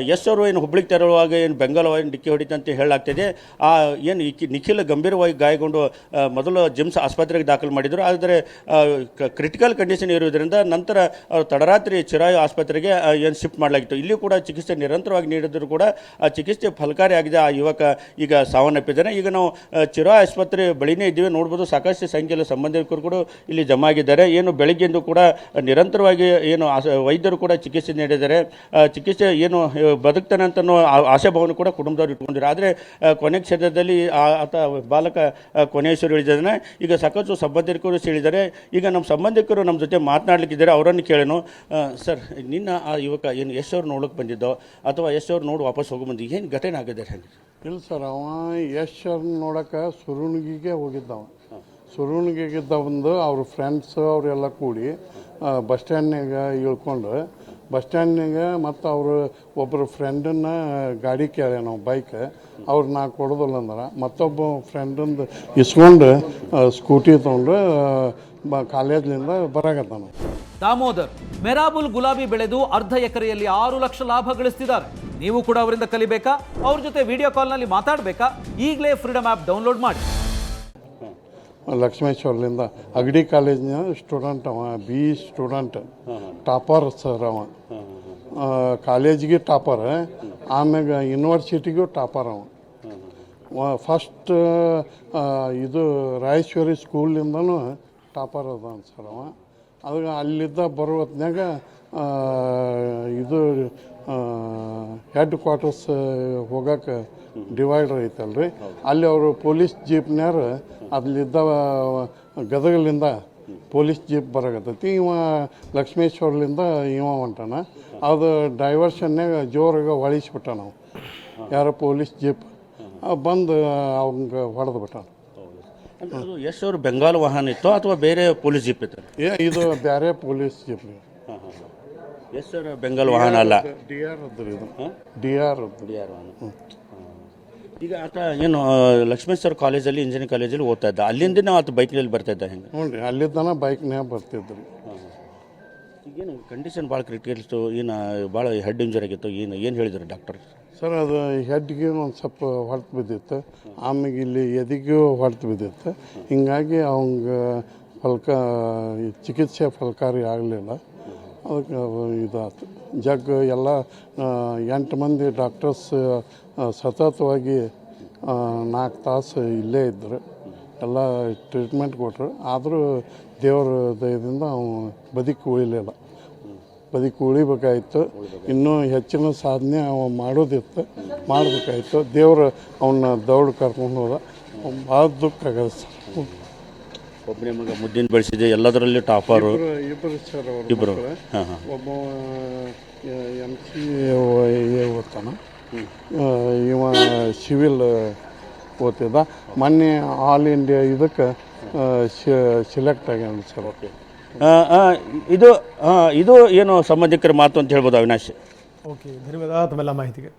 S ಅವರು ಏನು ಹುಬ್ಳಿಗೆ ತೆರಳುವಾಗ ಏನು ಬೆಂಗಾಲ ಏನು ಡಿಕ್ಕಿ ಹೊಡಿತ ಅಂತ ಹೇಳಲಾಗ್ತಿದೆ. ಆ, ಏನು ನಿಖಿಲ್ ಗಂಭೀರವಾಗಿ ಗಾಯಗೊಂಡು ಮೊದಲು ಜಿಮ್ಸ್ ಆಸ್ಪತ್ರೆಗೆ ದಾಖಲು ಮಾಡಿದರು. ಆದರೆ ಕ್ರಿಟಿಕಲ್ ಕಂಡೀಷನ್ ಇರುವುದರಿಂದ ನಂತರ ತಡರಾತ್ರಿ ಚಿರಾಯು ಆಸ್ಪತ್ರೆಗೆ ಏನು ಶಿಫ್ಟ್ ಮಾಡಲಾಗಿತ್ತು. ಇಲ್ಲಿ ಕೂಡ ಚಿಕಿತ್ಸೆ ನಿರಂತರವಾಗಿ ನೀಡಿದರೂ ಕೂಡ, ಆ, ಚಿಕಿತ್ಸೆ ಫಲಕಾರಿಯಾಗಿದೆ ಆ ಯುವಕ ಈಗ ಸಾವನ್ನಪ್ಪಿದ್ದಾನೆ. ಈಗ ನಾವು ಚಿರಾಯ ಚಿರಾ ಆಸ್ಪತ್ರೆ ಬಳಿನೇ ಇದ್ದೀವಿ. ನೋಡ್ಬೋದು ಸಾಕಷ್ಟು ಸಂಖ್ಯೆಯಲ್ಲಿ ಸಂಬಂಧಿಕರು ಕೂಡ ಇಲ್ಲಿ ಜಮಾ ಆಗಿದ್ದಾರೆ. ಏನು ಬೆಳಗ್ಗೆಂದು ಕೂಡ ನಿರಂತರವಾಗಿ ಏನು ವೈದ್ಯರು ಕೂಡ ಚಿಕಿತ್ಸೆ ನೀಡಿದ್ದಾರೆ. ಚಿಕಿತ್ಸೆ ಏನು ಬದುಕ್ತಾನೆ ಅಂತ ಅನ್ನೋ ಭಾವನೆ ಕೂಡ ಕುಟುಂಬದವ್ರು ಇಟ್ಕೊಂಡಿದ್ದಾರೆ. ಆದರೆ ಕೊನೆ ಕ್ಷೇತ್ರದಲ್ಲಿ ಆತ ಬಾಲಕ ಕೊನೆಯೇಶ್ವರ ಹೇಳಿದ್ದಾನೆ ಈಗ ಸಾಕಷ್ಟು ಸಂಬಂಧಿಕರು ಹೇಳಿದ್ದಾರೆ. ಈಗ ನಮ್ಮ ಸಂಬಂಧಿಕರು ನಮ್ಮ ಜೊತೆ ಮಾತನಾಡ್ಲಿಕ್ಕಿದ್ದಾರೆ ಅವರನ್ನು ಕೇಳೋಣ. ಸರ್ ನಿನ್ನ ಆ ಯುವಕ ಏನು ಎಷ್ಟು ಅವ್ರು ನೋಡೋಕೆ ಬಂದಿದ್ದೋ ಅಥವಾ ಎಷ್ಟು ಅವ್ರು ನೋಡಿ ವಾಪಸ್ ಹೋಗಿ ಬಂದು ಏನು ಘಟನೆ ಆಗಿದೆ ಹೇಗೆ ಇಲ್ಲ ಸರ್ ಅವ ಯಶ್ ಅವ್ರನ್ನ ನೋಡೋಕೆ ಸುರುಣಿಗೆ ಹೋಗಿದ್ದವ. ಸುರುಣಿಗೆ ಬಂದು ಅವ್ರ ಫ್ರೆಂಡ್ಸು ಅವರೆಲ್ಲ ಕೂಡಿ ಬಸ್ ಸ್ಟ್ಯಾಂಡ್ನಾಗ ಇಳ್ಕೊಂಡು ಬಸ್ ಸ್ಟ್ಯಾಂಡ್ನಾಗ ಮತ್ತು ಅವರು ಒಬ್ಬರು ಫ್ರೆಂಡನ್ನ ಗಾಡಿ ಕೇಳ್ಯ ನಾವು ಬೈಕ್ ಅವ್ರು ನಾ ಕೊಡೋದಿಲ್ಲ ಅಂದ್ರೆ ಮತ್ತೊಬ್ಬ ಫ್ರೆಂಡಂದು ಇಸ್ಕೊಂಡು ಸ್ಕೂಟಿ ತೊಗೊಂಡು ಬ ಕಾಲೇಜ್ನಿಂದ ಬರಾಕತ್ತಾನ. ದಾಮೋದರ್, ಮೆರಾಬುಲ್ ಗುಲಾಬಿ ಬೆಳೆದು ಅರ್ಧ ಎಕರೆಯಲ್ಲಿ ಆರು ಲಕ್ಷ ಲಾಭ ಗಳಿಸ್ತಿದ್ದಾರೆ. ನೀವು ಕೂಡ ಅವರಿಂದ ಕಲಿಬೇಕಾ? ಅವ್ರ ಜೊತೆ ವಿಡಿಯೋ ಕಾಲ್ನಲ್ಲಿ ಮಾತಾಡಬೇಕಾ? ಈಗಲೇ ಫ್ರೀಡಮ್ ಆ್ಯಪ್ ಡೌನ್ಲೋಡ್ ಮಾಡಿ. ಲಕ್ಷ್ಮೇಶ್ವರಲಿಂದ. ಅಗಡಿ ಕಾಲೇಜಿನ ಸ್ಟೂಡೆಂಟ್ ಅವ ಬಿ ಸ್ಟೂಡೆಂಟ್. ಟಾಪರ್ ಸರ್ ಅವ. ಕಾಲೇಜಿಗೆ ಟಾಪರ್ ಆಮ್ಯಾಗ ಯೂನಿವರ್ಸಿಟಿಗೂ ಟಾಪರ್ ಅವ. ಫಸ್ಟ್ ಇದು ರಾಯೇಶ್ವರಿ ಸ್ಕೂಲಿಂದನೂ ಟಾಪರ್ ಅದ ಸರ್ ಅವ. ಅದಾಗ ಅಲ್ಲಿದ್ದ ಬರೋ ಹೊತ್ನ್ಯಾಗ ಆ, ಇದು ಹೆಡ್ ಕ್ವಾರ್ಟರ್ಸ್ ಹೋಗಕ್ಕೆ ಡಿವೈಡರ್ ಐತಲ್ರಿ. ಅಲ್ಲಿ ಅವರು ಪೊಲೀಸ್ ಜೀಪ್ನ್ಯಾರ ಅಲ್ಲಿದ್ದ ಗದಗಲಿಂದ ಪೊಲೀಸ್ ಜೀಪ್ ಬರಾಕತ್ತೈತಿ. ಇವ ಲಕ್ಷ್ಮೇಶ್ವರ್ಲಿಂದ ಇವ ಹೊಂಟಾನ. ಅದು ಡೈವರ್ಷನ್ಯಾಗ ಜೋರಾಗ ಹೊಳಿಸ್ಬಿಟ್ಟ ನಾವು ಯಾರೋ ಪೊಲೀಸ್ ಜೀಪ್ ಬಂದು ಅವಂಗೆ ಹೊಡೆದು ಬಿಟ್ಟಾನ ಅದು ಅವ್ರು ಬೆಂಗಾಲ್ ವಾಹನ ಇತ್ತು ಅಥವಾ ಬೇರೆ ಪೊಲೀಸ್ ಜೀಪ್ ಇತ್ತು? ಏ ಇದು ಬೇರೆ police jeep. Yes sir Bengal ವಾಹನ ಅಲ್ಲ? ಡಿ ಆರ್ ಅದ್ರಿ ಇದು. ಡಿ ಆರ್ ವಾಹನ. ಈಗ ಆತ ಏನು ಲಕ್ಷ್ಮೇಶ್ವರ ಕಾಲೇಜಲ್ಲಿ ಇಂಜಿನಿಯರಿಂಗ್ ಕಾಲೇಜಲ್ಲಿ ಓದ್ತಾ ಇದ್ದ. ಅಲ್ಲಿಂದ ಆತ ಬೈಕ್ನಲ್ಲಿ ಬರ್ತಾ ಇದ್ದ ಹೆಂಗೆ? ಹ್ಞೂ ರೀ ಅಲ್ಲಿದ್ದಾನ ಬೈಕ್ನ್ಯಾಗ ಬರ್ತಿದ್ರಿ. ಈಗೇನು ಕಂಡೀಷನ್ ಭಾಳ ಕ್ರಿಟಿಕಲ್ಸ್ತು ಏನು ಭಾಳ ಹೆಡ್ ಇಂಜುರಿ ಆಗಿತ್ತು ಏನು ಏನು ಹೇಳಿದ್ರು ಡಾಕ್ಟರ್ ಸರ್, ಅದು ಹೆಡ್ಗೆ ಒಂದು ಸ್ವಲ್ಪ ಹೊಡೆತು ಬಿದ್ದಿತ್ತು ಆಮೇಲೆ ಇಲ್ಲಿ ಎದಿಗೂ ಹೊಡೆತು ಬಿದ್ದಿತ್ತು. ಹಿಂಗಾಗಿ ಅವಂಗೆ ಫಲಕ ಚಿಕಿತ್ಸೆ ಫಲಕಾರಿ ಆಗಲಿಲ್ಲ. ಅದಕ್ಕೆ ಇದಾಯ್ತು ಜಗ್ ಎಲ್ಲ ಎಂಟು ಮಂದಿ ಡಾಕ್ಟರ್ಸ್ ಸತತವಾಗಿ ನಾಲ್ಕು ತಾಸು ಇಲ್ಲೇ ಇದ್ದರು ಎಲ್ಲ ಟ್ರೀಟ್ಮೆಂಟ್ ಕೊಟ್ಟರು ಆದರೂ ದೇವರ ದಯದಿಂದ ಅವನು ಬದುಕಿ ಉಳಿಲಿಲ್ಲ. ಬದುಕಿ ಉಳಿಬೇಕಾಯ್ತು. ಇನ್ನೂ ಹೆಚ್ಚಿನ ಸಾಧನೆ ಅವ ಮಾಡೋದಿತ್ತು. ಮಾಡಬೇಕಾಯ್ತು. ದೇವರು ಅವನ್ನ ದೌಡ್ ಕರ್ಕೊಂಡು ಹೋದ. ಭಾಳ ದುಃಖ ಆಗದ ಸರ್. ಒಬ್ಬನೇ ಮಗ ಮುದ್ದಿನ ಬೆಳೆಸಿದೆ ಎಲ್ಲದರಲ್ಲಿ ಟಾಪರು. ಇಬ್ಬರು ಸರ್ ಅವರು ಇಬ್ಬರು ಹಾಂ ಹಾಂ. ಒಬ್ಬ ಎಂ ಸಿ ಎ ಓದ್ತಾನ ಇವ ಸಿವಿಲ್ ಓದ್ತಿದ್ದ ಮೊನ್ನೆ ಆಲ್ ಇಂಡಿಯಾ ಇದಕ್ಕೆ ಸಿಲೆಕ್ಟ್ ಆಗ್ಯಾನ ಸರ್. ಇದು ಆ, ಇದು ಏನು ಸಂಬಂಧಿಕರ ಮಾತು ಅಂತ ಹೇಳ್ಬೋದು ಅವಿನಾಶ್? ಓಕೆ ಧನ್ಯವಾದ ತಮ್ಮೆಲ್ಲ ಮಾಹಿತಿಗೆ.